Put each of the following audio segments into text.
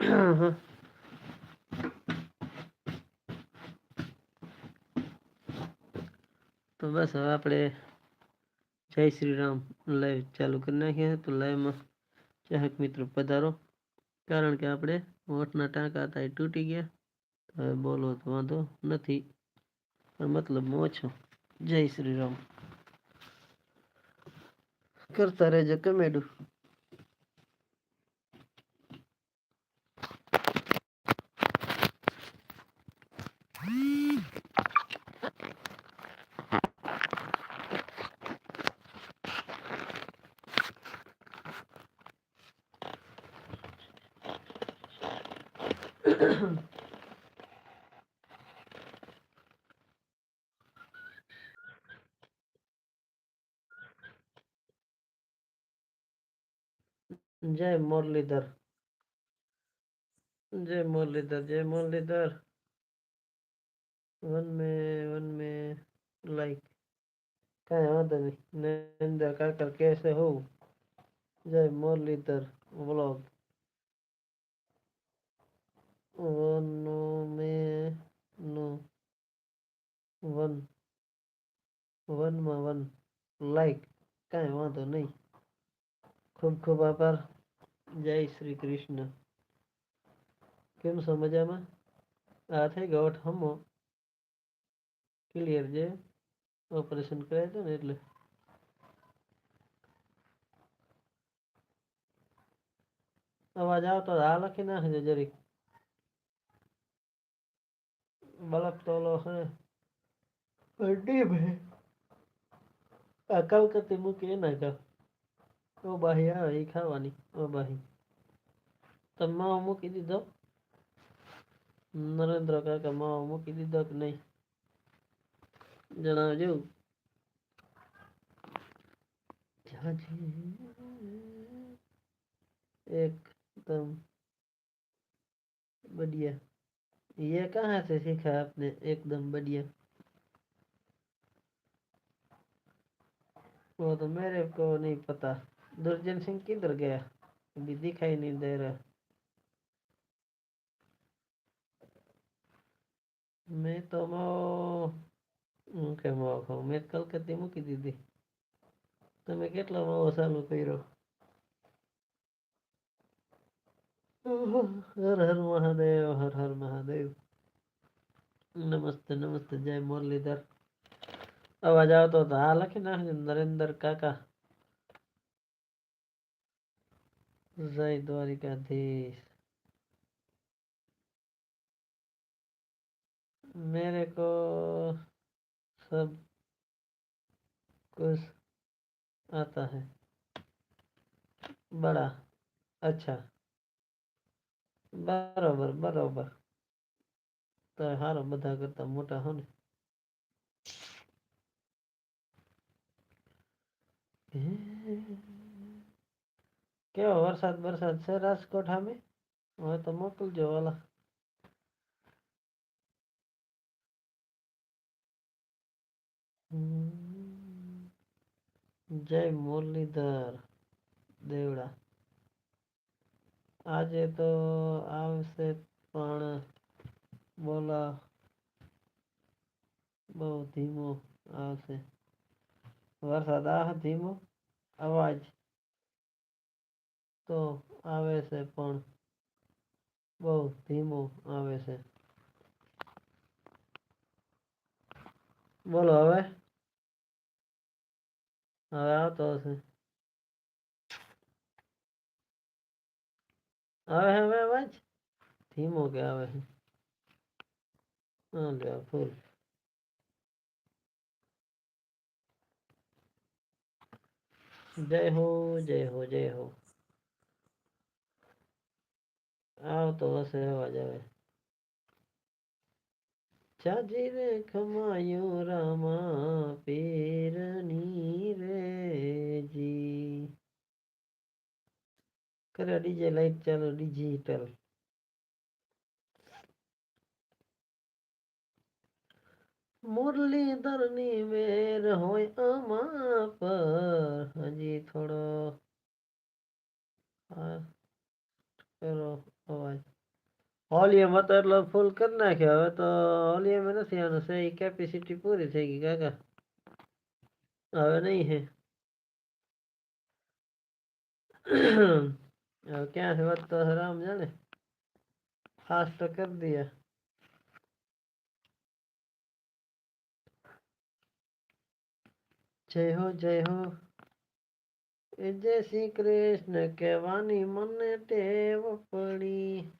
તો બસ હવે આપણે જય શ્રી રામ લાઈવ ચાલુ કરી નાખીએ તો લાઈવમાં ચાહક મિત્રો પધારો કારણ કે આપણે હોઠના ટાંકા હતા એ તૂટી ગયા હવે બોલો તો વાંધો નથી પણ મતલબમાં ઓછો જય શ્રી રામ કરતા રહેજો કમેડું જય મુરલીધર જય મુરલીધર જય મુરલીધર વન મે વન મે લાઈક કાંઈ વાંધો નહીં નરેન્દ્ર કાકા કેસે હો જય મુરલીધર વ્લોગ વન મે નો વન વનમાં વન લાઈક કાંઈ વાંધો નહીં ખૂબ ખૂબ આભાર જય શ્રી કૃષ્ણ કેમ છો મજામાં આ થઈ ગયો હમો ક્લિયર જે ઓપરેશન કરાય હતું ને એટલે અવાજ આવતો આ લખી નાખજે જરીક બલક તો ઓલો હે ડીમ હે આ કલકત્તી મૂકી એના કા ઓ બાહી આવે એ ખાવાની ઓ બાહી તમે માવો મૂકી દીધો નરેન્દ્ર કાકા માવો મૂકી દીધો કે નહીં જણાવજો एकदम बढ़िया ये कहाँ से सीखा आपने एकदम बढ़िया वो तो मेरे को नहीं पता दुर्जन सिंह किधर गया अभी दिखाई नहीं दे रहा मैं तो मो કે માવો ખાવ મેં કલકત્તી મૂકી દીધી તમે કેટલો માવો ચાલુ કર્યો હર હર મહાદેવ હર હર મહાદેવ નમસ્તે નમસ્તે જય મુરલીધર અવાજ આવતો હતો હા લખી નાખજો નરેન્દ્ર કાકા જય દ્વારિકાધીશ मेरे को सब कुछ आता है बड़ा अच्छा બરાબર બરાબર તો હારો બધા કરતા મોટા હો ને કેવો વરસાદ વરસાદ છે રાજકોટ સામે હવે તો મોકલજો વાલા જય મુરલીધર દેવડા આજે તો આવશે પણ બોલા બહુ ધીમો આવશે વરસાદ આ ધીમો અવાજ તો આવે છે પણ બહુ ધીમો આવે છે બોલો હવે હવે આવતો હશે આવે હવે અવાજ ધીમો કે આવે છે હા લે ફૂલ જય હો જય હો જય હો આવતો હશે અવાજ આવે ચાજી રે ખમાયો રામા પેરની રે જી કરે ડીજે લાઈટ ચાલો, ડિજિટલ. મુરલીધરની મેર હોય આમાં પર હજી થોડો કરો. અવાજ હોલિયામાં તો એટલો ફૂલ કરી નાખ્યો હવે તો હોલિયામાં નથી આનું છે એ કેપેસિટી પૂરી થઈ ગઈ કાકા હવે નહીં હે હવે ક્યાંથી વધતો હશે રામ જાણે ફાસ્ટ તો કરી દઈએ જય હો જય હો એ જય શ્રી કૃષ્ણ કહેવાની મને ટેવ પડી.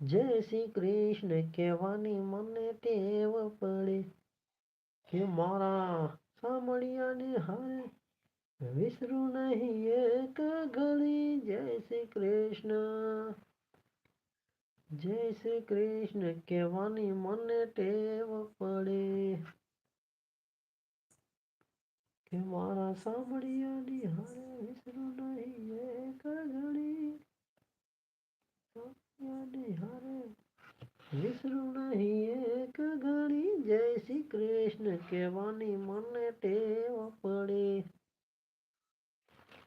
જય શ્રી કૃષ્ણ કહેવાની મને ટેવ પડી. કે મારા સાંભળિયાની હારે વિસરું નહીં એક ઘડી. જય શ્રી કૃષ્ણ. જય શ્રી કૃષ્ણ કહેવાની મને ટેવ પડે. કે મારા સાંભળિયાની હારે વિસરું નહીં એક ઘડી સાંભળિયાની હારે વિસરું નહીં એક ઘડી જય શ્રી કૃષ્ણ કહેવાની મને ટેવ પડે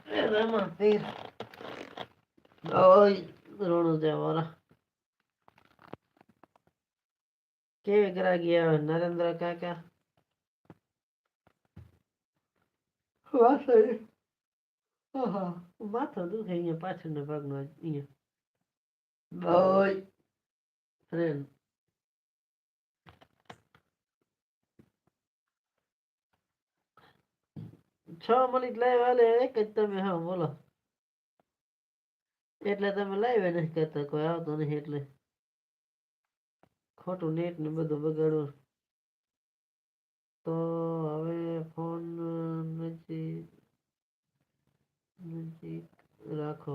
એ રમા પીર ઓય રોણું જવારા કેવી ગ્રાગી આવે નરેન્દ્ર કાકા વાસળી આહા માથો દુખે અહીંયા પાછળના ભાગનો અહીંયા ઓય ફ્રેન્ડ છ મિનિટ લાઈવ હાલે એક જ તમે હા બોલો એટલે તમે લાઈવ નથી કરતા કોઈ આવતો નહીં એટલે ખોટું નેટ ને બધું બગાડવું તો રાખો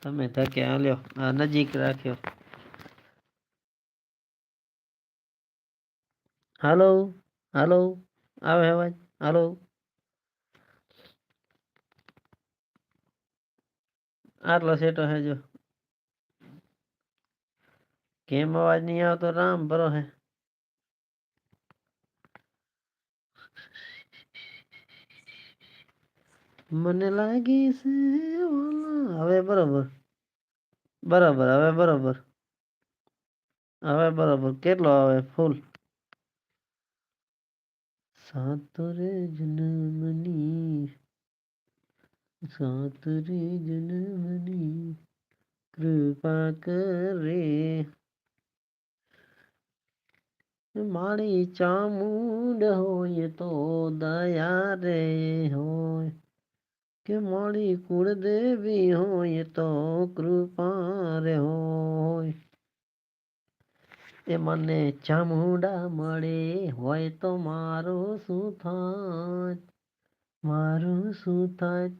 તમે ધકે હાલ્યો આ નજીક રાખ્યો હાલો હાલો આવે અવાજ હાલો આટલો સેટો હે જો કેમ અવાજ નહીં આવતો રામ ભરો હે મને લાગી છે ઓલા. હવે બરોબર બરાબર હવે બરોબર હવે બરોબર કેટલો આવે ફૂલ સાતરે જન્મની સાતરે જન્મની કૃપા કરે મારી ચામુંડ હોય તો દયા રે હોય કે મારી કુળદેવી હોય તો કૃપા રે હોય એ મને ચામુંડા મળે હોય તો મારું શું થાય? મારું શું થાય?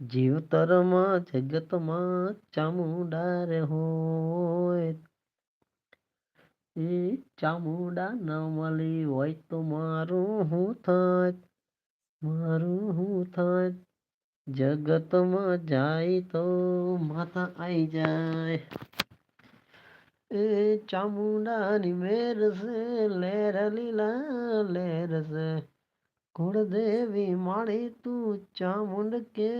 જીવતરમાં, જગતમાં ચામુંડા રે હોય એ ચામુંડા ન મળી હોય તો મારું હું થાય? મારું હું થાય? જગતમાં જાય તો માતા આઈ જાય એ ચામુંડાની મેર છે લેર લીલા લેર છે કુળદેવી માળી તું ચામુંડ કે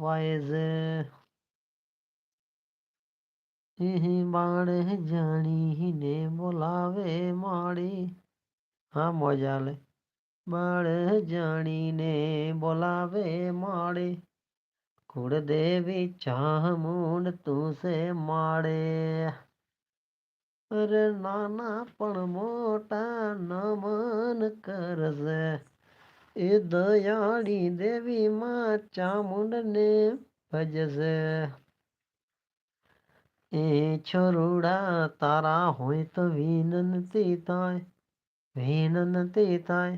વાય છે એ બાળ જાણીને બોલાવે માળી હા મોજા લે બાળ જાણીને બોલાવે માળે. કુળદેવી ચામુંડ તું છે માળે. અરે નાના પણ મોટા નમન કરશે એ દયાળી દેવી માં ચામુંડને ભજશે એ છોરુડા તારા હોય તો વિનંતી થાય વિનંતી થાય.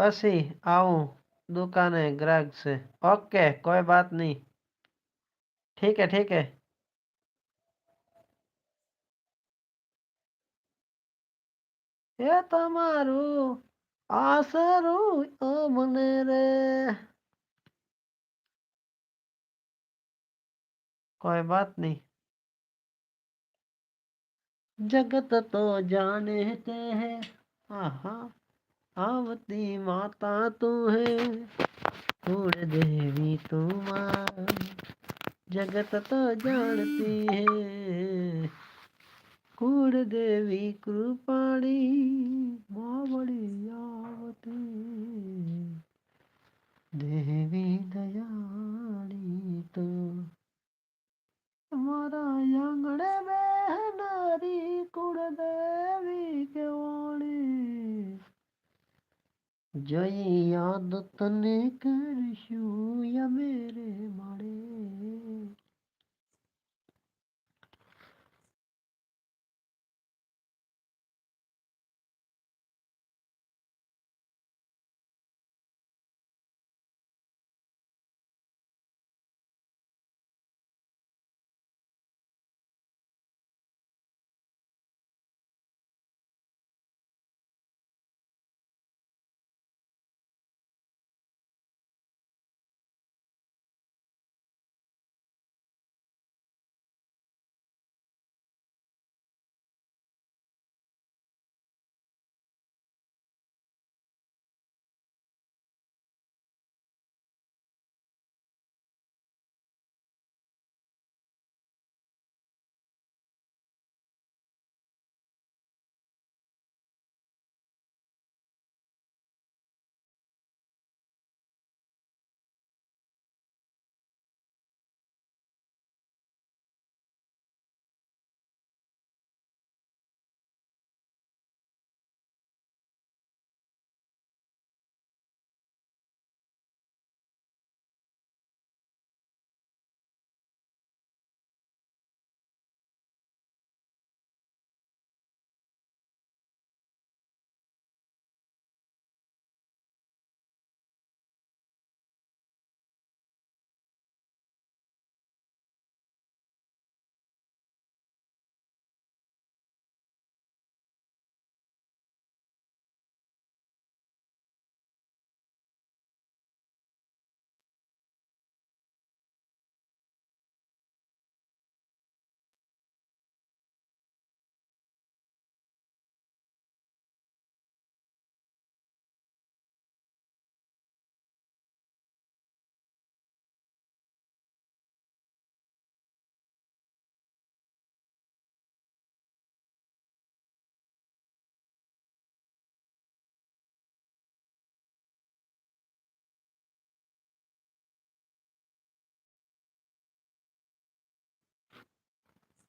પછી આવું दुकाने ग्राहक से ओके कोई बात नहीं ठीक है ठीक है એ તમારું આસરું ઓ મને રે कोई बात नहीं जगत तो जानते हैं आहा આવતી માતા તું હે કુળ દેવી તું માં જગત તો જાણતી હે કુળ દેવી કૃપાળી બાવળી આવતી દેવી દયાળી તો મારા આંગણે બેહનારી કુળ દેવી કેવાળી જઈ યાદ તને કરશું યા મેરે માળે